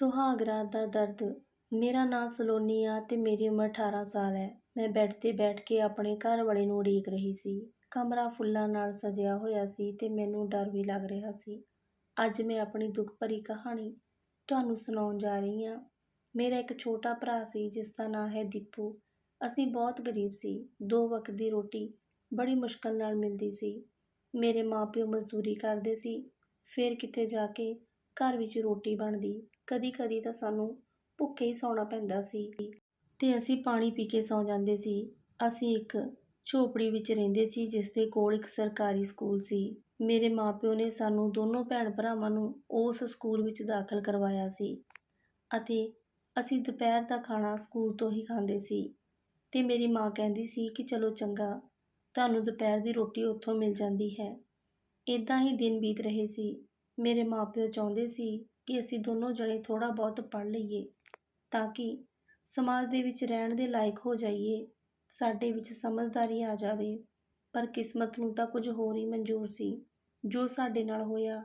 ਸੁਹਾਗ ਰਾਤ ਦਾ ਦਰਦ। ਮੇਰਾ ਨਾਂ ਸਲੋਨੀ ਆ ਤੇ ਮੇਰੀ ਉਮਰ 18 ਸਾਲ ਹੈ। ਮੈਂ ਬੈੱਡ ਤੇ ਬੈਠ ਕੇ ਆਪਣੇ ਘਰ ਵਾਲੇ ਨੂੰ ਉਡੀਕ ਰਹੀ ਸੀ। ਕਮਰਾ ਫੁੱਲਾਂ ਨਾਲ ਸਜਿਆ ਹੋਇਆ ਸੀ ਤੇ ਮੈਨੂੰ ਡਰ ਵੀ ਲੱਗ ਰਿਹਾ ਸੀ। ਅੱਜ ਮੈਂ ਆਪਣੀ ਦੁੱਖ ਭਰੀ ਕਹਾਣੀ ਤੁਹਾਨੂੰ ਸੁਣਾਉਣ ਜਾ ਰਹੀ ਹਾਂ। ਮੇਰਾ ਇੱਕ ਛੋਟਾ ਭਰਾ ਸੀ ਜਿਸ ਦਾ ਨਾਂ ਹੈ ਦੀਪੂ। ਅਸੀਂ ਬਹੁਤ ਗਰੀਬ ਸੀ। ਦੋ ਵਕਤ ਦੀ ਰੋਟੀ ਬੜੀ ਮੁਸ਼ਕਲ ਨਾਲ ਮਿਲਦੀ ਸੀ। ਮੇਰੇ ਮਾਪਿਓ ਮਜ਼ਦੂਰੀ ਕਰਦੇ ਸੀ। ਫਿਰ ਕਿਤੇ ਜਾ ਕੇ ਘਰ ਵਿੱਚ ਰੋਟੀ ਬਣਦੀ। ਕਦੀ ਕਦੀ ਤਾਂ ਸਾਨੂੰ ਭੁੱਖੇ ਹੀ ਸੌਣਾ ਪੈਂਦਾ ਸੀ। ਤੇ ਅਸੀਂ ਪਾਣੀ ਪੀ ਕੇ ਸੌ ਜਾਂਦੇ ਸੀ। ਅਸੀਂ ਇੱਕ ਝੋਪੜੀ ਵਿੱਚ ਰਹਿੰਦੇ ਸੀ, ਜਿਸ ਦੇ ਕੋਲ ਇੱਕ ਸਰਕਾਰੀ ਸਕੂਲ ਸੀ। ਮੇਰੇ ਮਾਪਿਓ ਨੇ ਸਾਨੂੰ ਦੋਨੋਂ ਭੈਣ ਭਰਾਵਾਂ ਨੂੰ ਉਸ ਸਕੂਲ ਵਿੱਚ ਦਾਖਲ ਕਰਵਾਇਆ ਸੀ ਅਤੇ ਅਸੀਂ ਦੁਪਹਿਰ ਦਾ ਖਾਣਾ ਸਕੂਲ ਤੋਂ ਹੀ ਖਾਂਦੇ ਸੀ। ਤੇ ਮੇਰੀ ਮਾਂ ਕਹਿੰਦੀ ਸੀ ਕਿ ਚਲੋ ਚੰਗਾ, ਤੁਹਾਨੂੰ ਦੁਪਹਿਰ ਦੀ ਰੋਟੀ ਉੱਥੋਂ ਮਿਲ ਜਾਂਦੀ ਹੈ। ਇਦਾਂ ਹੀ ਦਿਨ ਬੀਤ ਰਹੇ ਸੀ। ਮੇਰੇ ਮਾਪਿਓ ਚਾਹੁੰਦੇ ਸੀ ਕਿ ਅਸੀਂ ਦੋਨੋਂ ਜਣੇ ਥੋੜਾ ਬਹੁਤ ਪੜ੍ਹ ਲਈਏ ਤਾਂ ਕਿ ਸਮਾਜ ਦੇ ਵਿੱਚ ਰਹਿਣ ਦੇ ਲਾਇਕ ਹੋ ਜਾਈਏ, ਸਾਡੇ ਵਿੱਚ ਸਮਝਦਾਰੀ ਆ ਜਾਵੇ। ਪਰ ਕਿਸਮਤ ਨੂੰ ਤਾਂ ਕੁਝ ਹੋਰ ਹੀ ਮਨਜ਼ੂਰ ਸੀ, ਜੋ ਸਾਡੇ ਨਾਲ ਹੋਇਆ।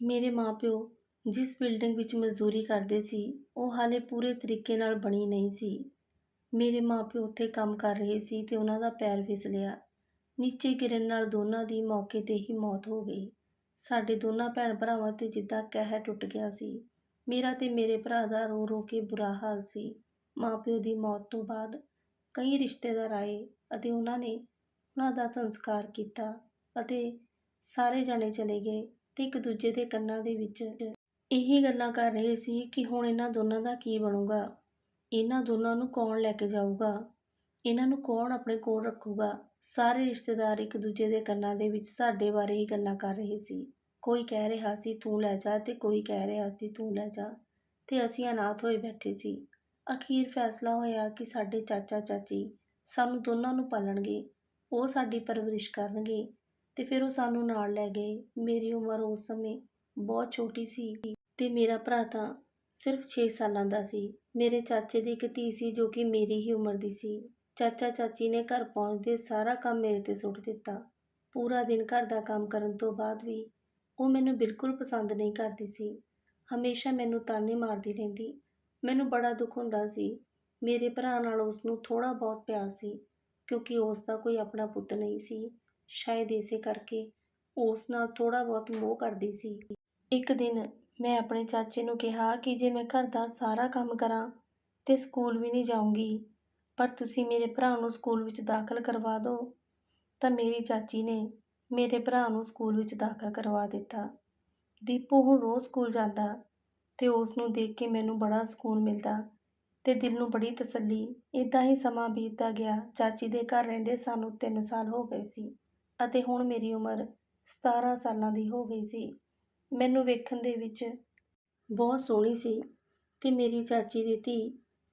ਮੇਰੇ ਮਾਪਿਓ ਜਿਸ ਬਿਲਡਿੰਗ ਵਿੱਚ ਮਜ਼ਦੂਰੀ ਕਰਦੇ ਸੀ, ਉਹ ਹਾਲੇ ਪੂਰੇ ਤਰੀਕੇ ਨਾਲ ਬਣੀ ਨਹੀਂ ਸੀ। ਮੇਰੇ ਮਾਪਿਓ ਉੱਥੇ ਕੰਮ ਕਰ ਰਹੇ ਸੀ ਤੇ ਉਹਨਾਂ ਦਾ ਪੈਰ ਫਿਸਲਿਆ ਨੀਚੇ ਗਿਰਨ ਨਾਲ ਦੋਨਾਂ ਦੀ ਮੌਕੇ ਤੇ ਹੀ ਮੌਤ ਹੋ ਗਈ। ਸਾਡੇ ਦੋਨਾਂ ਭੈਣ ਭਰਾਵਾਂ ਤੇ ਜਿੱਦਾਂ ਕਹਿਰ ਟੁੱਟ ਗਿਆ ਸੀ। ਮੇਰਾ ਤੇ ਮੇਰੇ ਭਰਾ ਦਾ ਰੋ ਰੋ ਕੇ ਬੁਰਾ ਹਾਲ ਸੀ। ਮਾਪਿਓ ਦੀ ਮੌਤ ਤੋਂ ਬਾਅਦ ਕਈ ਰਿਸ਼ਤੇਦਾਰ ਆਏ ਅਤੇ ਉਹਨਾਂ ਨੇ ਉਹਨਾਂ ਦਾ ਸੰਸਕਾਰ ਕੀਤਾ ਅਤੇ ਸਾਰੇ ਜਾਣੇ ਚਲੇ ਗਏ ਤੇ ਇੱਕ ਦੂਜੇ ਦੇ ਕੰਨਾਂ ਦੇ ਵਿੱਚ ਇਹੀ ਗੱਲਾਂ ਕਰ ਰਹੇ ਸੀ ਕਿ ਹੁਣ ਇਹਨਾਂ ਦੋਨਾਂ ਦਾ ਕੀ ਬਣੂਗਾ। ਇਹਨਾਂ ਦੋਨਾਂ ਨੂੰ ਕੌਣ ਲੈ ਕੇ ਜਾਊਗਾ? ਇਹਨਾਂ ਨੂੰ ਕੌਣ ਆਪਣੇ ਕੋਲ ਰੱਖੂਗਾ? ਸਾਰੇ ਰਿਸ਼ਤੇਦਾਰ ਇੱਕ ਦੂਜੇ ਦੇ ਕੰਨਾਂ ਦੇ ਵਿੱਚ ਸਾਡੇ ਬਾਰੇ ਹੀ ਗੱਲਾਂ ਕਰ ਰਹੇ ਸੀ। ਕੋਈ ਕਹਿ ਰਿਹਾ ਸੀ, ਤੂੰ ਲੈ ਜਾ, ਤੇ ਕੋਈ ਕਹਿ ਰਿਹਾ ਸੀ, ਤੂੰ ਲੈ ਜਾ, ਤੇ ਅਸੀਂ ਅਨਾਥ ਹੋਏ ਬੈਠੇ ਸੀ। ਅਖੀਰ ਫੈਸਲਾ ਹੋਇਆ ਕਿ ਸਾਡੇ ਚਾਚਾ, ਚਾਚੀ ਸਾਨੂੰ ਦੋਨਾਂ ਨੂੰ ਪਾਲਣਗੇ। ਉਹ ਸਾਡੀ ਪਰਵਰਿਸ਼ ਕਰਨਗੇ ਤੇ ਫਿਰ ਉਹ ਸਾਨੂੰ ਨਾਲ ਲੈ ਗਏ। ਮੇਰੀ ਉਮਰ ਉਸ ਸਮੇਂ ਬਹੁਤ ਛੋਟੀ ਸੀ ਤੇ ਮੇਰਾ ਭਰਾ ਤਾਂ ਸਿਰਫ 6 ਸਾਲਾਂ ਦਾ ਸੀ। ਮੇਰੇ ਚਾਚੇ ਦੀ ਇੱਕ ਧੀ ਸੀ ਜੋ ਕਿ ਮੇਰੀ ਹੀ ਉਮਰ ਦੀ ਸੀ। ਚਾਚਾ ਚਾਚੀ ਨੇ ਘਰ ਪਹੁੰਚਦੇ ਸਾਰਾ ਕੰਮ ਮੇਰੇ ਤੇ ਸੁੱਟ ਦਿੱਤਾ। ਪੂਰਾ ਦਿਨ ਘਰ ਦਾ ਕੰਮ ਕਰਨ ਤੋਂ ਬਾਅਦ ਵੀ ਉਹ ਮੈਨੂੰ ਬਿਲਕੁਲ ਪਸੰਦ ਨਹੀਂ ਕਰਦੀ ਸੀ। ਹਮੇਸ਼ਾ ਮੈਨੂੰ ਤਾਨੇ ਮਾਰਦੀ ਰਹਿੰਦੀ। ਮੈਨੂੰ ਬੜਾ ਦੁੱਖ ਹੁੰਦਾ ਸੀ। ਮੇਰੇ ਭਰਾ ਨਾਲ ਉਸ ਨੂੰ ਥੋੜਾ ਬਹੁਤ ਪਿਆਰ ਸੀ, ਕਿਉਂਕਿ ਉਸ ਦਾ ਕੋਈ ਆਪਣਾ ਪੁੱਤ ਨਹੀਂ ਸੀ। ਸ਼ਾਇਦ ਇਸੇ ਕਰਕੇ ਉਸ ਨਾਲ ਥੋੜਾ ਬਹੁਤ ਮੋਹ ਕਰਦੀ ਸੀ। ਇੱਕ ਦਿਨ ਮੈਂ ਆਪਣੇ ਚਾਚੇ ਨੂੰ ਕਿਹਾ ਕਿ ਜੇ ਮੈਂ ਘਰ ਦਾ ਸਾਰਾ ਕੰਮ ਕਰਾਂ ਤੇ ਸਕੂਲ ਵੀ ਨਹੀਂ ਜਾਊਂਗੀ ਪਰ ਤੁਸੀਂ ਮੇਰੇ ਭਰਾ ਨੂੰ ਸਕੂਲ ਵਿੱਚ ਦਾਖਲ ਕਰਵਾ ਦਿਓ ਤਾਂ ਮੇਰੀ ਚਾਚੀ ਨੇ ਮੇਰੇ ਭਰਾ ਨੂੰ ਸਕੂਲ ਵਿੱਚ ਦਾਖਲ ਕਰਵਾ ਦਿੱਤਾ। ਦੀਪੂ ਹੁਣ ਰੋਜ਼ ਸਕੂਲ ਜਾਂਦਾ ਤੇ ਉਸ ਨੂੰ ਦੇਖ ਕੇ ਮੈਨੂੰ ਬੜਾ ਸਕੂਨ ਮਿਲਦਾ ਤੇ ਦਿਲ ਨੂੰ ਬੜੀ ਤਸੱਲੀ। ਇਦਾਂ ਹੀ ਸਮਾਂ ਬੀਤਦਾ ਗਿਆ। ਚਾਚੀ ਦੇ ਘਰ ਰਹਿੰਦੇ ਸਾਨੂੰ 3 ਸਾਲ ਹੋ ਗਏ ਸੀ ਅਤੇ ਹੁਣ ਮੇਰੀ ਉਮਰ 17 ਸਾਲਾਂ ਦੀ ਹੋ ਗਈ ਸੀ। ਮੈਨੂੰ ਵੇਖਣ ਦੇ ਵਿੱਚ ਬਹੁਤ ਸੋਹਣੀ ਸੀ ਤੇ ਮੇਰੀ ਚਾਚੀ ਦੀ ਧੀ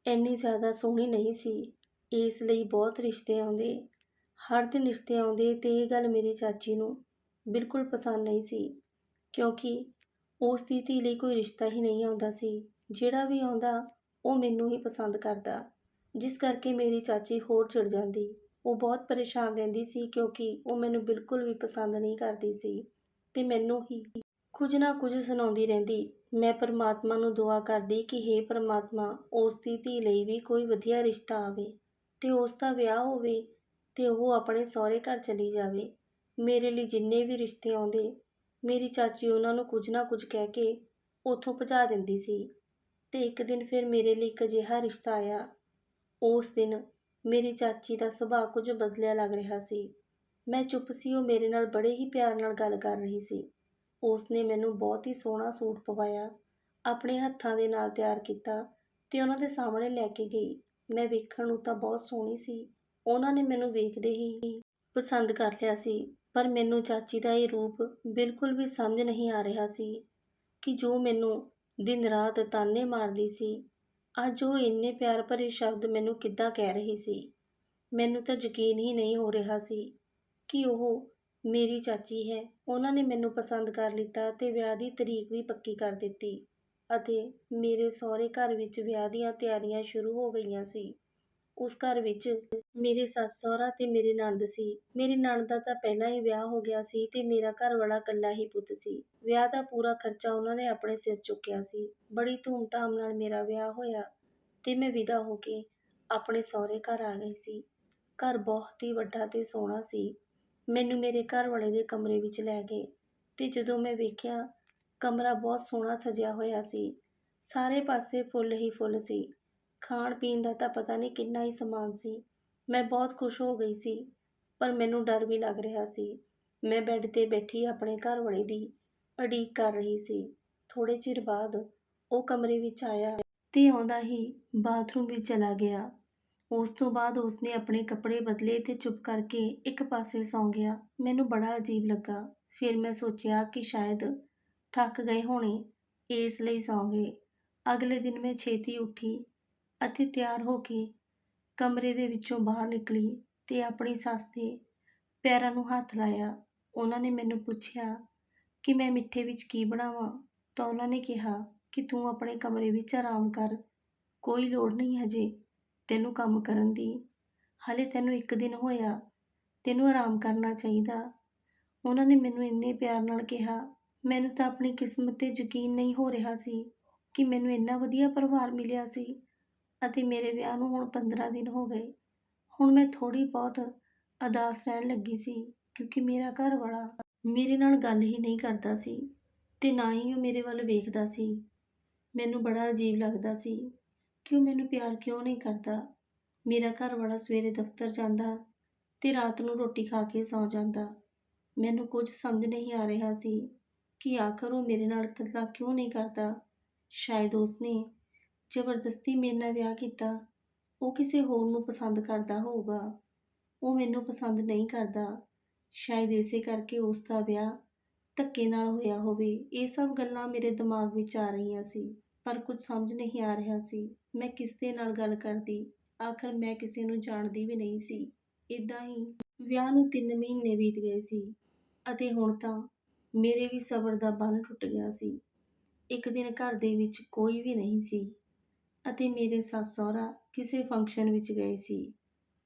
ਇੰਨੀ ਜ਼ਿਆਦਾ ਸੋਹਣੀ ਨਹੀਂ ਸੀ। ਇਸ ਲਈ ਬਹੁਤ ਰਿਸ਼ਤੇ ਆਉਂਦੇ। ਹਰ ਦਿਨ ਰਿਸ਼ਤੇ ਆਉਂਦੇ ਤੇ ਇਹ ਗੱਲ ਮੇਰੀ ਚਾਚੀ ਨੂੰ ਬਿਲਕੁਲ ਪਸੰਦ ਨਹੀਂ ਸੀ, ਕਿਉਂਕਿ ਉਸ ਦੀ ਧੀ ਲਈ ਕੋਈ ਰਿਸ਼ਤਾ ਹੀ ਨਹੀਂ ਆਉਂਦਾ ਸੀ। ਜਿਹੜਾ ਵੀ ਆਉਂਦਾ, ਉਹ ਮੈਨੂੰ ਹੀ ਪਸੰਦ ਕਰਦਾ। ਜਿਸ ਕਰਕੇ ਮੇਰੀ ਚਾਚੀ ਹੋਰ ਚਿੜ ਜਾਂਦੀ। ਉਹ ਬਹੁਤ ਪਰੇਸ਼ਾਨ ਰਹਿੰਦੀ ਸੀ ਕਿਉਂਕਿ ਉਹ ਮੈਨੂੰ ਬਿਲਕੁਲ ਵੀ ਪਸੰਦ ਨਹੀਂ ਕਰਦੀ ਸੀ ਤੇ ਮੈਨੂੰ ਹੀ ਕੁਝ ਨਾ ਕੁਝ ਸੁਣਾਉਂਦੀ ਰਹਿੰਦੀ। ਮੈਂ ਪਰਮਾਤਮਾ ਨੂੰ ਦੁਆ ਕਰਦੀ ਕਿ हे ਪਰਮਾਤਮਾ, ਉਸ ਦੀ ਧੀ ਲਈ ਵੀ ਕੋਈ ਵਧੀਆ ਰਿਸ਼ਤਾ ਆਵੇ ਤੇ ਉਸ ਦਾ ਵਿਆਹ ਹੋਵੇ ਤੇ ਉਹ ਆਪਣੇ ਸਹੁਰੇ ਘਰ ਚਲੀ ਜਾਵੇ। ਮੇਰੇ ਲਈ ਜਿੰਨੇ ਵੀ ਰਿਸ਼ਤੇ ਆਉਂਦੇ, ਮੇਰੀ ਚਾਚੀ ਉਹਨਾਂ ਨੂੰ ਕੁਝ ਨਾ ਕੁਝ ਕਹਿ ਕੇ ਉੱਥੋਂ ਭਜਾ ਦਿੰਦੀ ਸੀ ਤੇ ਇੱਕ ਦਿਨ ਫਿਰ ਮੇਰੇ ਲਈ ਇੱਕ ਅਜਿਹਾ ਰਿਸ਼ਤਾ ਆਇਆ। ਉਸ ਦਿਨ ਮੇਰੀ ਚਾਚੀ ਦਾ ਸੁਭਾਅ ਕੁਝ ਬਦਲਿਆ ਲੱਗ ਰਿਹਾ ਸੀ। ਮੈਂ ਚੁੱਪ ਸੀ, ਉਹ ਮੇਰੇ ਨਾਲ ਬੜੇ ਹੀ ਪਿਆਰ ਨਾਲ ਗੱਲ ਕਰ ਰਹੀ ਸੀ। ਉਸ ਨੇ ਮੈਨੂੰ ਬਹੁਤ ਹੀ ਸੋਹਣਾ ਸੂਟ ਪਵਾਇਆ, ਆਪਣੇ ਹੱਥਾਂ ਦੇ ਨਾਲ ਤਿਆਰ ਕੀਤਾ ਤੇ ਉਹਨਾਂ ਦੇ ਸਾਹਮਣੇ ਲੈ ਕੇ ਗਈ। ਮੈਂ ਵੇਖਣ ਨੂੰ ਤਾਂ ਬਹੁਤ ਸੋਹਣੀ ਸੀ। ਉਹਨਾਂ ਨੇ ਮੈਨੂੰ ਵੇਖਦੇ ਹੀ ਪਸੰਦ ਕਰ ਲਿਆ ਸੀ, ਪਰ ਮੈਨੂੰ ਚਾਚੀ ਦਾ ਇਹ ਰੂਪ ਬਿਲਕੁਲ ਵੀ ਸਮਝ ਨਹੀਂ ਆ ਰਿਹਾ ਸੀ ਕਿ ਜੋ ਮੈਨੂੰ ਦਿਨ ਰਾਤ ਤਾਨੇ ਮਾਰਦੀ ਸੀ, ਅੱਜ ਉਹ ਇੰਨੇ ਪਿਆਰ ਭਰੇ ਸ਼ਬਦ ਮੈਨੂੰ ਕਿੱਦਾਂ ਕਹਿ ਰਹੀ ਸੀ। ਮੈਨੂੰ ਤਾਂ ਯਕੀਨ ਹੀ ਨਹੀਂ ਹੋ ਰਿਹਾ ਸੀ ਕਿ ਉਹ ਮੇਰੀ ਚਾਚੀ ਹੈ। ਉਹਨਾਂ ਨੇ ਮੈਨੂੰ ਪਸੰਦ ਕਰ ਲਿੱਤਾ ਤੇ ਵਿਆਹ ਦੀ ਤਰੀਕ ਵੀ ਪੱਕੀ ਕਰ ਦਿੱਤੀ ਅਤੇ ਮੇਰੇ ਸਹੁਰੇ ਘਰ ਵਿੱਚ ਵਿਆਹ ਦੀਆਂ ਤਿਆਰੀਆਂ ਸ਼ੁਰੂ ਹੋ ਗਈਆਂ ਸੀ। ਉਸ ਘਰ ਵਿੱਚ ਮੇਰੇ ਸੱਸ ਸਹੁਰਾ ਤੇ ਮੇਰੇ ਨਣਦ ਸੀ। ਮੇਰੀ ਨਣਦ ਦਾ ਤਾਂ ਪਹਿਲਾਂ ਹੀ ਵਿਆਹ ਹੋ ਗਿਆ ਸੀ ਤੇ ਮੇਰਾ ਘਰ ਵਾਲਾ ਇਕੱਲਾ ਹੀ ਪੁੱਤ ਸੀ। ਵਿਆਹ ਦਾ ਪੂਰਾ ਖਰਚਾ ਉਹਨਾਂ ਨੇ ਆਪਣੇ ਸਿਰ ਚੁੱਕਿਆ ਸੀ। ਬੜੀ ਧੂਮਧਾਮ ਨਾਲ ਮੇਰਾ ਵਿਆਹ ਹੋਇਆ ਤੇ ਮੈਂ ਵਿਦਾ ਹੋ ਕੇ ਆਪਣੇ ਸਹੁਰੇ ਘਰ ਆ ਗਈ ਸੀ। ਘਰ ਬਹੁਤ ਹੀ ਵੱਡਾ ਤੇ ਸੋਹਣਾ ਸੀ। ਮੈਨੂੰ ਮੇਰੇ ਘਰ ਵਾਲੇ ਦੇ ਕਮਰੇ ਵਿੱਚ ਲੈ ਗਏ ਅਤੇ ਜਦੋਂ ਮੈਂ ਵੇਖਿਆ, ਕਮਰਾ ਬਹੁਤ ਸੋਹਣਾ ਸਜਿਆ ਹੋਇਆ ਸੀ। ਸਾਰੇ ਪਾਸੇ ਫੁੱਲ ਹੀ ਫੁੱਲ ਸੀ। ਖਾਣ ਪੀਣ ਦਾ ਤਾਂ ਪਤਾ ਨਹੀਂ ਕਿੰਨਾ ਹੀ ਸਮਾਨ ਸੀ। ਮੈਂ ਬਹੁਤ ਖੁਸ਼ ਹੋ ਗਈ ਸੀ, ਪਰ ਮੈਨੂੰ ਡਰ ਵੀ ਲੱਗ ਰਿਹਾ ਸੀ। ਮੈਂ ਬੈੱਡ ਤੇ ਬੈਠੀ ਆਪਣੇ ਘਰ ਵਾਲੇ ਦੀ ਉਡੀਕ ਕਰ ਰਹੀ ਸੀ। ਥੋੜ੍ਹੇ ਚਿਰ ਬਾਅਦ ਉਹ ਕਮਰੇ ਵਿੱਚ ਆਇਆ ਤੇ ਆਉਂਦਾ ਹੀ ਬਾਥਰੂਮ ਵਿੱਚ ਚਲਾ ਗਿਆ। ਉਸ ਤੋਂ ਬਾਅਦ ਉਸਨੇ ਆਪਣੇ ਕੱਪੜੇ ਬਦਲੇ ਤੇ ਚੁੱਪ ਕਰਕੇ ਇੱਕ ਪਾਸੇ ਸੌਂ ਗਿਆ। ਮੈਨੂੰ ਬੜਾ ਅਜੀਬ ਲੱਗਾ। ਫਿਰ ਮੈਂ ਸੋਚਿਆ ਕਿ ਸ਼ਾਇਦ ਥੱਕ ਗਏ ਹੋਣੇ, ਇਸ ਲਈ ਸੌਂ ਗਏ। ਅਗਲੇ ਦਿਨ ਮੈਂ ਛੇਤੀ ਉੱਠੀ ਅਤੇ ਤਿਆਰ ਹੋ ਕੇ ਕਮਰੇ ਦੇ ਵਿੱਚੋਂ ਬਾਹਰ ਨਿਕਲੀ ਤੇ ਆਪਣੀ ਸੱਸ ਦੇ ਪੈਰਾਂ ਨੂੰ ਹੱਥ ਲਾਇਆ। ਉਹਨਾਂ ਨੇ ਮੈਨੂੰ ਪੁੱਛਿਆ ਕਿ ਮੈਂ ਮਿੱਠੇ ਵਿੱਚ ਕੀ ਬਣਾਵਾਂ? ਤਾਂ ਉਹਨਾਂ ਨੇ ਕਿਹਾ ਕਿ ਤੂੰ ਆਪਣੇ ਕਮਰੇ ਵਿੱਚ ਆਰਾਮ ਕਰ। ਕੋਈ ਲੋੜ ਨਹੀਂ ਹਜੇ। ਤੈਨੂੰ ਕੰਮ ਕਰਨ ਦੀ। ਹਾਲੇ ਤੈਨੂੰ ਇੱਕ ਦਿਨ ਹੋਇਆ, ਤੈਨੂੰ ਆਰਾਮ ਕਰਨਾ ਚਾਹੀਦਾ। ਉਹਨਾਂ ਨੇ ਮੈਨੂੰ ਇੰਨੇ ਪਿਆਰ ਨਾਲ ਕਿਹਾ। ਮੈਨੂੰ ਤਾਂ ਆਪਣੀ ਕਿਸਮਤ ਤੇ ਯਕੀਨ ਨਹੀਂ ਹੋ ਰਿਹਾ ਸੀ ਕਿ ਮੈਨੂੰ ਇੰਨਾ ਵਧੀਆ ਪਰਿਵਾਰ ਮਿਲਿਆ ਸੀ ਅਤੇ ਮੇਰੇ ਵਿਆਹ ਨੂੰ ਹੁਣ 15 ਦਿਨ ਹੋ ਗਏ। ਹੁਣ ਮੈਂ ਥੋੜੀ ਬਹੁਤ ਅਦਾਸ ਰਹਿਣ ਲੱਗੀ ਸੀ ਕਿਉਂਕਿ ਮੇਰਾ ਘਰ ਵਾਲਾ ਮੇਰੇ ਨਾਲ ਗੱਲ ਹੀ ਨਹੀਂ ਕਰਦਾ ਸੀ ਤੇ ਨਾ ਹੀ ਉਹ ਮੇਰੇ ਵੱਲ ਵੇਖਦਾ ਸੀ। ਮੈਨੂੰ ਬੜਾ ਅਜੀਬ ਲੱਗਦਾ ਸੀ। ਕਿ ਉਹ ਮੈਨੂੰ ਪਿਆਰ ਕਿਉਂ ਨਹੀਂ ਕਰਦਾ? ਮੇਰਾ ਘਰ ਵਾਲਾ ਸਵੇਰੇ ਦਫ਼ਤਰ ਜਾਂਦਾ ਤੇ ਰਾਤ ਨੂੰ ਰੋਟੀ ਖਾ ਕੇ ਸੌਂ ਜਾਂਦਾ। ਮੈਨੂੰ ਕੁਝ ਸਮਝ ਨਹੀਂ ਆ ਰਿਹਾ ਸੀ ਕਿ ਆਖਰ ਉਹ ਮੇਰੇ ਨਾਲ ਗੱਲਾਂ ਕਿਉਂ ਨਹੀਂ ਕਰਦਾ। ਸ਼ਾਇਦ ਉਸਨੇ ਜ਼ਬਰਦਸਤੀ ਮੇਰੇ ਨਾਲ ਵਿਆਹ ਕੀਤਾ। ਉਹ ਕਿਸੇ ਹੋਰ ਨੂੰ ਪਸੰਦ ਕਰਦਾ ਹੋਊਗਾ। ਉਹ ਮੈਨੂੰ ਪਸੰਦ ਨਹੀਂ ਕਰਦਾ। ਸ਼ਾਇਦ ਇਸੇ ਕਰਕੇ ਉਸ ਦਾ ਵਿਆਹ ਧੱਕੇ ਨਾਲ ਹੋਇਆ ਹੋਵੇ। ਇਹ ਸਭ ਗੱਲਾਂ ਮੇਰੇ ਦਿਮਾਗ ਵਿੱਚ ਆ ਰਹੀਆਂ ਸੀ। ਪਰ ਕੁਝ ਸਮਝ ਨਹੀਂ ਆ ਰਿਹਾ ਸੀ। ਮੈਂ ਕਿਸ ਦੇ ਨਾਲ ਗੱਲ ਕਰਦੀ? ਆਖਰ ਮੈਂ ਕਿਸੇ ਨੂੰ ਜਾਣਦੀ ਵੀ ਨਹੀਂ ਸੀ। ਇਦਾਂ ਹੀ ਵਿਆਹ ਨੂੰ 3 ਮਹੀਨੇ ਬੀਤ ਗਏ ਸੀ ਅਤੇ ਹੁਣ ਤਾਂ ਮੇਰੇ ਵੀ ਸਬਰ ਦਾ ਬੰਨ ਟੁੱਟ ਗਿਆ ਸੀ। ਇੱਕ ਦਿਨ ਘਰ ਦੇ ਵਿੱਚ ਕੋਈ ਵੀ ਨਹੀਂ ਸੀ ਅਤੇ ਮੇਰੇ ਸੱਸ ਸਹੁਰਾ ਕਿਸੇ ਫੰਕਸ਼ਨ ਵਿੱਚ ਗਏ ਸੀ।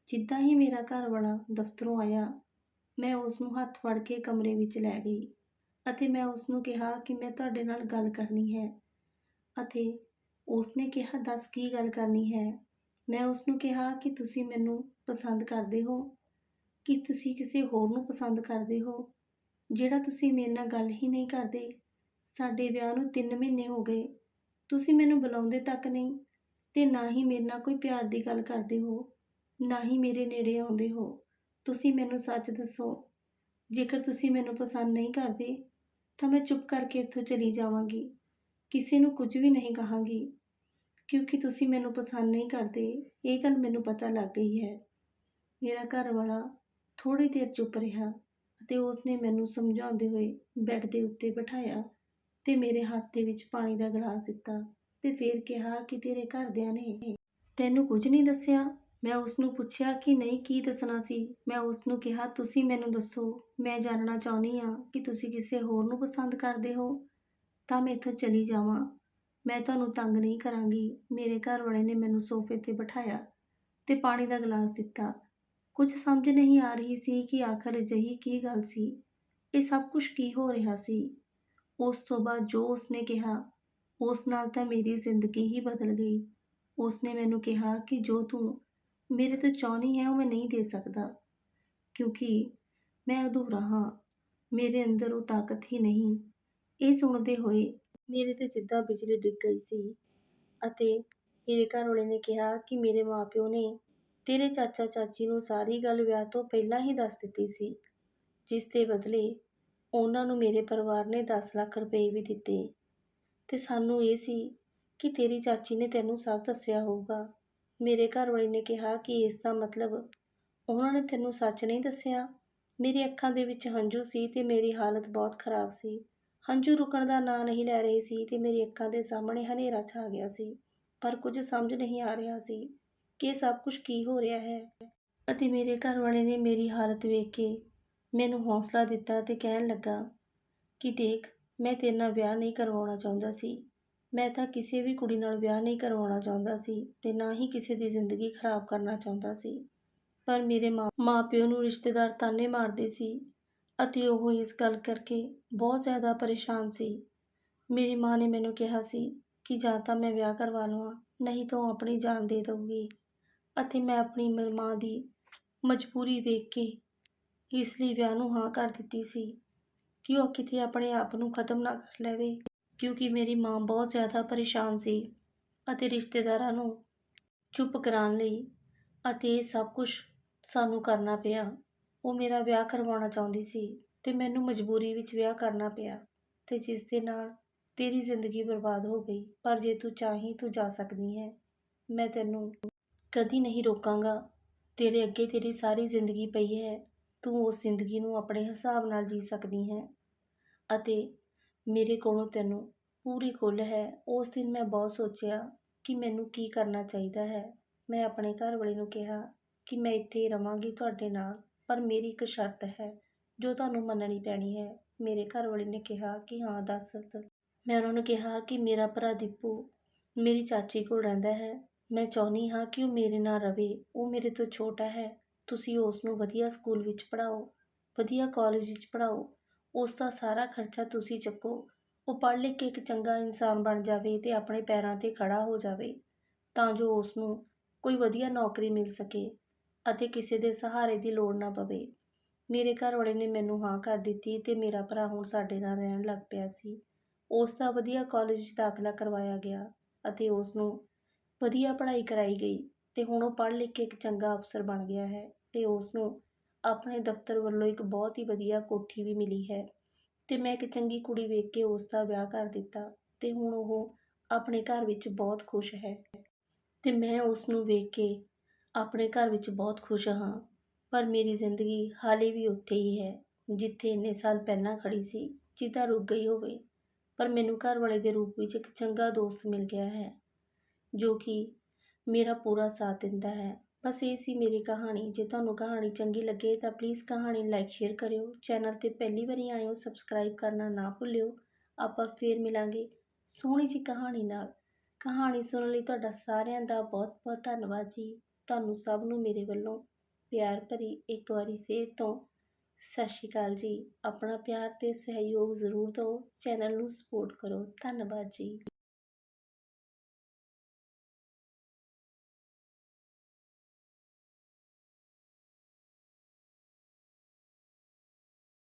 ਜਿੱਦਾਂ ਹੀ ਮੇਰਾ ਘਰ ਵਾਲਾ ਦਫ਼ਤਰੋਂ ਆਇਆ, ਮੈਂ ਉਸ ਨੂੰ ਹੱਥ ਫੜ ਕੇ ਕਮਰੇ ਵਿੱਚ ਲੈ ਗਈ ਅਤੇ ਮੈਂ ਉਸ ਨੂੰ ਕਿਹਾ ਕਿ ਮੈਂ ਤੁਹਾਡੇ ਨਾਲ ਗੱਲ ਕਰਨੀ ਹੈ। ਅਤੇ ਉਸ ਨੇ ਕਿਹਾ, ਦੱਸ ਕੀ ਗੱਲ ਕਰਨੀ ਹੈ? ਮੈਂ ਉਸਨੂੰ ਕਿਹਾ ਕਿ ਤੁਸੀਂ ਮੈਨੂੰ ਪਸੰਦ ਕਰਦੇ ਹੋ। ਕਿ ਤੁਸੀਂ ਕਿਸੇ ਹੋਰ ਨੂੰ ਪਸੰਦ ਕਰਦੇ ਹੋ? ਜਿਹੜਾ ਤੁਸੀਂ ਮੇਰੇ ਨਾਲ ਗੱਲ ਹੀ ਨਹੀਂ ਕਰਦੇ। ਸਾਡੇ ਵਿਆਹ ਨੂੰ 3 ਮਹੀਨੇ ਹੋ ਗਏ। ਤੁਸੀਂ ਮੈਨੂੰ ਬੁਲਾਉਂਦੇ ਤੱਕ ਨਹੀਂ ਤੇ ਨਾ ਹੀ ਮੇਰੇ ਨਾਲ ਕੋਈ ਪਿਆਰ ਦੀ ਗੱਲ ਕਰਦੇ ਹੋ, ਨਾ ਹੀ ਮੇਰੇ ਨੇੜੇ ਆਉਂਦੇ ਹੋ। ਤੁਸੀਂ ਮੈਨੂੰ ਸੱਚ ਦੱਸੋ, ਜੇਕਰ ਤੁਸੀਂ ਮੈਨੂੰ ਪਸੰਦ ਨਹੀਂ ਕਰਦੇ, ਤਾਂ ਮੈਂ ਚੁੱਪ ਕਰਕੇ ਇੱਥੋਂ ਚਲੀ ਜਾਵਾਂਗੀ। ਕਿਸੇ ਨੂੰ ਕੁਝ ਵੀ ਨਹੀਂ ਕਹਾਂਗੀ, ਕਿਉਂਕਿ ਤੁਸੀਂ ਮੈਨੂੰ ਪਸੰਦ ਨਹੀਂ ਕਰਦੇ, ਇਹ ਗੱਲ ਮੈਨੂੰ ਪਤਾ ਲੱਗ ਗਈ ਹੈ। ਮੇਰਾ ਘਰ ਵਾਲਾ ਥੋੜੀ ਦੇਰ ਚੁੱਪ ਰਿਹਾ ਅਤੇ ਉਸਨੇ ਮੈਨੂੰ ਸਮਝਾਉਂਦੇ ਹੋਏ ਬੈੱਡ ਦੇ ਉੱਤੇ ਬਿਠਾਇਆ ਤੇ ਮੇਰੇ ਹੱਥ ਦੇ ਵਿੱਚ ਪਾਣੀ ਦਾ ਗਲਾਸ ਦਿੱਤਾ ਤੇ ਫਿਰ ਕਿਹਾ ਕਿ ਤੇਰੇ ਘਰਦਿਆਂ ਨੇ ਤੈਨੂੰ ਕੁਝ ਨਹੀਂ ਦੱਸਿਆ? ਮੈਂ ਉਸ ਨੂੰ ਪੁੱਛਿਆ ਕਿ ਨਹੀਂ, ਕੀ ਦੱਸਣਾ ਸੀ? ਮੈਂ ਉਸ ਨੂੰ ਕਿਹਾ, ਤੁਸੀਂ ਮੈਨੂੰ ਦੱਸੋ, ਮੈਂ ਜਾਣਨਾ ਚਾਹੁੰਦੀ ਹਾਂ ਕਿ ਤੁਸੀਂ ਕਿਸੇ ਹੋਰ ਨੂੰ ਪਸੰਦ ਕਰਦੇ ਹੋ। ਤਾਂ ਮੈਂ ਇੱਥੋਂ ਚਲੀ ਜਾਵਾਂ। ਮੈਂ ਤੁਹਾਨੂੰ ਤੰਗ ਨਹੀਂ ਕਰਾਂਗੀ। ਮੇਰੇ ਘਰ ਵਾਲੇ ਨੇ ਮੈਨੂੰ ਸੋਫੇ ਤੇ ਬਿਠਾਇਆ ਤੇ ਪਾਣੀ ਦਾ ਗਲਾਸ ਦਿੱਤਾ। ਕੁਝ ਸਮਝ ਨਹੀਂ ਆ ਰਹੀ ਸੀ ਕਿ ਆਖਰ ਅਜਿਹੀ ਕੀ ਗੱਲ ਸੀ। ਇਹ ਸਭ ਕੁਝ ਕੀ ਹੋ ਰਿਹਾ ਸੀ? ਉਸ ਤੋਂ ਬਾਅਦ ਜੋ ਉਸਨੇ ਕਿਹਾ, ਉਸ ਨਾਲ ਤਾਂ ਮੇਰੀ ਜ਼ਿੰਦਗੀ ਹੀ ਬਦਲ ਗਈ। ਉਸਨੇ ਮੈਨੂੰ ਕਿਹਾ ਕਿ ਜੋ ਤੂੰ ਮੇਰੇ ਤੋਂ ਚਾਹੁੰਦੀ ਹੈ ਉਹ ਮੈਂ ਨਹੀਂ ਦੇ ਸਕਦਾ, ਕਿਉਂਕਿ ਮੈਂ ਅਧੂਰਾ ਹਾਂ। ਮੇਰੇ ਅੰਦਰ ਉਹ ਤਾਕਤ ਹੀ ਨਹੀਂ। ਇਹ ਸੁਣਦੇ ਹੋਏ ਮੇਰੇ ਤੇ ਜਿੱਦਾਂ ਬਿਜਲੀ ਡਿੱਗ ਗਈ ਸੀ ਅਤੇ ਮੇਰੇ ਘਰ ਵਾਲੇ ਨੇ ਕਿਹਾ ਕਿ ਮੇਰੇ ਮਾਪਿਓ ਨੇ ਤੇਰੇ ਚਾਚਾ ਚਾਚੀ ਨੂੰ ਸਾਰੀ ਗੱਲ ਵਿਆਹ ਤੋਂ ਪਹਿਲਾਂ ਹੀ ਦੱਸ ਦਿੱਤੀ ਸੀ, ਜਿਸ ਦੇ ਬਦਲੇ ਉਹਨਾਂ ਨੂੰ ਮੇਰੇ ਪਰਿਵਾਰ ਨੇ 10 ਲੱਖ ਰੁਪਏ ਵੀ ਦਿੱਤੇ। ਤੇ ਸਾਨੂੰ ਇਹ ਸੀ ਕਿ ਤੇਰੀ ਚਾਚੀ ਨੇ ਤੈਨੂੰ ਸਭ ਦੱਸਿਆ ਹੋਊਗਾ। ਮੇਰੇ ਘਰ ਵਾਲੇ ਨੇ ਕਿਹਾ ਕਿ ਇਸ ਦਾ ਮਤਲਬ ਉਹਨਾਂ ਨੇ ਤੈਨੂੰ ਸੱਚ ਨਹੀਂ ਦੱਸਿਆ। ਮੇਰੀ ਅੱਖਾਂ ਦੇ ਵਿੱਚ ਹੰਝੂ ਸੀ ਤੇ ਮੇਰੀ ਹਾਲਤ ਬਹੁਤ ਖਰਾਬ ਸੀ। ਹੰਝੂ ਰੁਕਣ ਦਾ ਨਾਂ ਨਹੀਂ ਲੈ ਰਹੇ ਸੀ ਤੇ ਮੇਰੀ ਅੱਖਾਂ ਦੇ ਸਾਹਮਣੇ ਹਨੇਰਾ ਛਾ ਗਿਆ ਸੀ, ਪਰ ਕੁਝ ਸਮਝ ਨਹੀਂ ਆ ਰਿਹਾ ਸੀ ਕਿ ਸਭ ਕੁਝ ਕੀ ਹੋ ਰਿਹਾ ਹੈ। ਅਤੇ ਮੇਰੇ ਘਰ ਵਾਲੇ ਨੇ ਮੇਰੀ ਹਾਲਤ ਵੇਖ ਕੇ ਮੈਨੂੰ ਹੌਸਲਾ ਦਿੱਤਾ ਤੇ ਕਹਿਣ ਲੱਗਾ, ਕਿ ਦੇਖ, ਮੈਂ ਤੇਰੇ ਨਾਲ ਵਿਆਹ ਨਹੀਂ ਕਰਵਾਉਣਾ ਚਾਹੁੰਦਾ ਸੀ। ਮੈਂ ਤਾਂ ਕਿਸੇ ਵੀ ਕੁੜੀ ਨਾਲ ਵਿਆਹ ਨਹੀਂ ਕਰਵਾਉਣਾ ਚਾਹੁੰਦਾ ਸੀ ਤੇ ਨਾ ਹੀ ਕਿਸੇ ਦੀ ਜ਼ਿੰਦਗੀ ਖਰਾਬ ਕਰਨਾ ਚਾਹੁੰਦਾ ਸੀ। ਪਰ ਮੇਰੇ ਮਾਂ ਪਿਓ ਨੂੰ ਰਿਸ਼ਤੇਦਾਰ ਤਾਨੇ ਮਾਰਦੇ ਸੀ ਅਤੇ ਉਹ ਇਸ ਗੱਲ ਕਰਕੇ ਬਹੁਤ ਜ਼ਿਆਦਾ ਪਰੇਸ਼ਾਨ ਸੀ। ਮੇਰੀ ਮਾਂ ਨੇ ਮੈਨੂੰ ਕਿਹਾ ਸੀ ਕਿ ਜਾਂ ਤਾਂ ਮੈਂ ਵਿਆਹ ਕਰਵਾ ਲਵਾਂ, ਨਹੀਂ ਤਾਂ ਉਹ ਆਪਣੀ ਜਾਨ ਦੇ ਦਊਗੀ ਅਤੇ ਮੈਂ ਆਪਣੀ ਮ- ਮਾਂ ਦੀ ਮਜਬੂਰੀ ਵੇਖ ਕੇ ਇਸ ਲਈ ਵਿਆਹ ਨੂੰ ਹਾਂ ਕਰ ਦਿੱਤੀ ਸੀ ਕਿ ਉਹ ਕਿਤੇ ਆਪਣੇ ਆਪ ਨੂੰ ਖਤਮ ਨਾ ਕਰ ਲਵੇ, ਕਿਉਂਕਿ ਮੇਰੀ ਮਾਂ ਬਹੁਤ ਜ਼ਿਆਦਾ ਪਰੇਸ਼ਾਨ ਸੀ ਅਤੇ ਰਿਸ਼ਤੇਦਾਰਾਂ ਨੂੰ ਚੁੱਪ ਕਰਾਉਣ ਲਈ ਅਤੇ ਇਹ ਸਭ ਕੁਝ ਸਾਨੂੰ ਕਰਨਾ ਪਿਆ। ਉਹ ਮੇਰਾ ਵਿਆਹ ਕਰਵਾਉਣਾ ਚਾਹੁੰਦੀ ਸੀ ਤੇ ਮੈਨੂੰ ਮਜਬੂਰੀ ਵਿੱਚ ਵਿਆਹ ਕਰਨਾ ਪਿਆ ਤੇ ਜਿਸ ਦੇ ਨਾਲ ਤੇਰੀ ਜ਼ਿੰਦਗੀ ਬਰਬਾਦ ਹੋ ਗਈ, ਪਰ ਜੇ ਤੂੰ ਚਾਹੀਂ ਤੂੰ ਜਾ ਸਕਦੀ ਹੈ। ਮੈਂ ਤੈਨੂੰ ਕਦੀ ਨਹੀਂ ਰੋਕਾਂਗਾ। ਤੇਰੇ ਅੱਗੇ ਤੇਰੀ ਸਾਰੀ ਜ਼ਿੰਦਗੀ ਪਈ ਹੈ। ਤੂੰ ਉਸ ਜ਼ਿੰਦਗੀ ਨੂੰ ਆਪਣੇ ਹਿਸਾਬ ਨਾਲ ਜੀ ਸਕਦੀ ਹੈ। ਅਤੇ ਮੇਰੇ ਕੋਲੋਂ ਤੈਨੂੰ ਪੂਰੀ ਖੁੱਲ੍ਹ ਹੈ। ਉਸ ਦਿਨ ਮੈਂ ਬਹੁਤ ਸੋਚਿਆ ਕਿ ਮੈਨੂੰ ਕੀ ਕਰਨਾ ਚਾਹੀਦਾ ਹੈ। ਮੈਂ ਆਪਣੇ ਘਰ ਵਾਲੇ ਨੂੰ ਕਿਹਾ ਕਿ ਮੈਂ ਇੱਥੇ ਹੀ ਰਵਾਂਗੀ ਤੁਹਾਡੇ ਨਾਲ। ਪਰ ਮੇਰੀ ਇੱਕ ਸ਼ਰਤ ਹੈ, ਜੋ ਤੁਹਾਨੂੰ ਮੰਨਣੀ ਪੈਣੀ ਹੈ। ਮੇਰੇ ਘਰ ਵਾਲੇ ਨੇ ਕਿਹਾ ਕਿ ਹਾਂ, ਦੱਸ। ਮੈਂ ਉਹਨਾਂ ਨੂੰ ਕਿਹਾ ਕਿ ਮੇਰਾ ਭਰਾ ਦੀਪੂ ਮੇਰੀ ਚਾਚੀ ਕੋਲ ਰਹਿੰਦਾ ਹੈ। ਮੈਂ ਚਾਹੁੰਦੀ ਹਾਂ ਕਿ ਉਹ ਮੇਰੇ ਨਾਲ ਰਵੇ। ਉਹ ਮੇਰੇ ਤੋਂ ਛੋਟਾ ਹੈ। ਤੁਸੀਂ ਉਸ ਨੂੰ ਵਧੀਆ ਸਕੂਲ ਵਿੱਚ ਪੜ੍ਹਾਓ, ਵਧੀਆ ਕਾਲਜ ਵਿੱਚ ਪੜ੍ਹਾਓ। ਉਸ ਦਾ ਸਾਰਾ ਖਰਚਾ ਤੁਸੀਂ ਚੱਕੋ। ਉਹ ਪੜ੍ਹ ਲਿਖ ਕੇ ਇੱਕ ਚੰਗਾ ਇਨਸਾਨ ਬਣ ਜਾਵੇ ਤੇ ਆਪਣੇ ਪੈਰਾਂ ਤੇ ਖੜਾ ਹੋ ਜਾਵੇ, ਤਾਂ ਜੋ ਉਸ ਨੂੰ ਕੋਈ ਵਧੀਆ ਨੌਕਰੀ ਮਿਲ ਸਕੇ। ਅਤੇ ਕਿਸੇ ਦੇ ਸਹਾਰੇ ਦੀ ਲੋੜ ਨਾ ਪਵੇ। ਮੇਰੇ ਘਰ ਵਾਲੇ ਨੇ ਮੈਨੂੰ ਹਾਂ ਕਰ ਦਿੱਤੀ ਤੇ ਮੇਰਾ ਭਰਾ ਹੁਣ ਸਾਡੇ ਨਾਲ ਰਹਿਣ ਲੱਗ ਪਿਆ ਸੀ। ਉਸ ਦਾ ਵਧੀਆ ਕਾਲਜ ਵਿੱਚ ਦਾਖਲਾ ਕਰਵਾਇਆ ਗਿਆ ਅਤੇ ਉਸ ਨੂੰ ਵਧੀਆ ਪੜ੍ਹਾਈ ਕਰਾਈ ਗਈ ਤੇ ਹੁਣ ਉਹ ਪੜ੍ਹ ਲਿਖ ਕੇ ਇੱਕ ਚੰਗਾ ਅਫਸਰ ਬਣ ਗਿਆ ਹੈ ਤੇ ਉਸ ਨੂੰ ਆਪਣੇ ਦਫ਼ਤਰ ਵੱਲੋਂ ਇੱਕ ਬਹੁਤ ਹੀ ਵਧੀਆ ਕੋਠੀ ਵੀ ਮਿਲੀ ਹੈ ਤੇ ਮੈਂ ਇੱਕ ਚੰਗੀ ਕੁੜੀ ਵੇਖ ਕੇ ਉਸ ਦਾ ਵਿਆਹ ਕਰ ਦਿੱਤਾ ਤੇ ਹੁਣ ਉਹ ਆਪਣੇ ਘਰ ਵਿੱਚ ਬਹੁਤ ਖੁਸ਼ ਹੈ। ਤੇ ਮੈਂ ਉਸ ਨੂੰ ਵੇਖ ਕੇ ਆਪਣੇ ਘਰ ਵਿੱਚ ਬਹੁਤ ਖੁਸ਼ ਹਾਂ, ਪਰ ਮੇਰੀ ਜ਼ਿੰਦਗੀ ਹਾਲੇ ਵੀ ਉੱਥੇ ਹੀ ਹੈ, ਜਿੱਥੇ ਇੰਨੇ ਸਾਲ ਪਹਿਲਾਂ ਖੜ੍ਹੀ ਸੀ, ਜਿੱਦਾਂ ਰੁਕ ਗਈ ਹੋਵੇ। ਪਰ ਮੈਨੂੰ ਘਰ ਵਾਲੇ ਦੇ ਰੂਪ ਵਿੱਚ ਇੱਕ ਚੰਗਾ ਦੋਸਤ ਮਿਲ ਗਿਆ ਹੈ, ਜੋ ਕਿ ਮੇਰਾ ਪੂਰਾ ਸਾਥ ਦਿੰਦਾ ਹੈ। ਬਸ ਇਹ ਸੀ ਮੇਰੀ ਕਹਾਣੀ। ਜੇ ਤੁਹਾਨੂੰ ਕਹਾਣੀ ਚੰਗੀ ਲੱਗੇ ਤਾਂ ਪਲੀਜ਼ ਕਹਾਣੀ ਲਾਈਕ ਸ਼ੇਅਰ ਕਰਿਓ। ਚੈਨਲ ਤੇ ਪਹਿਲੀ ਵਾਰੀ ਆਏ ਹੋ ਸਬਸਕ੍ਰਾਈਬ ਕਰਨਾ ਨਾ ਭੁੱਲਿਓ। ਆਪਾਂ ਫੇਰ ਮਿਲਾਂਗੇ ਸੋਹਣੀ ਜੀ ਕਹਾਣੀ ਨਾਲ। ਕਹਾਣੀ ਸੁਣਨ ਲਈ ਤੁਹਾਡਾ ਸਾਰਿਆਂ ਦਾ ਬਹੁਤ ਬਹੁਤ ਧੰਨਵਾਦ ਜੀ। ਤੁਹਾਨੂੰ ਸਭ ਨੂੰ ਮੇਰੇ ਵੱਲੋਂ ਪਿਆਰ ਭਰੀ ਇੱਕ ਵਾਰੀ ਫੇਰ ਤੋਂ ਸਤਿ ਸ਼੍ਰੀ ਅਕਾਲ ਜੀ। ਆਪਣਾ ਪਿਆਰ ਤੇ ਸਹਿਯੋਗ ਜ਼ਰੂਰ ਦਿਓ। ਚੈਨਲ ਨੂੰ ਸਪੋਰਟ ਕਰੋ। ਧੰਨਵਾਦ ਜੀ।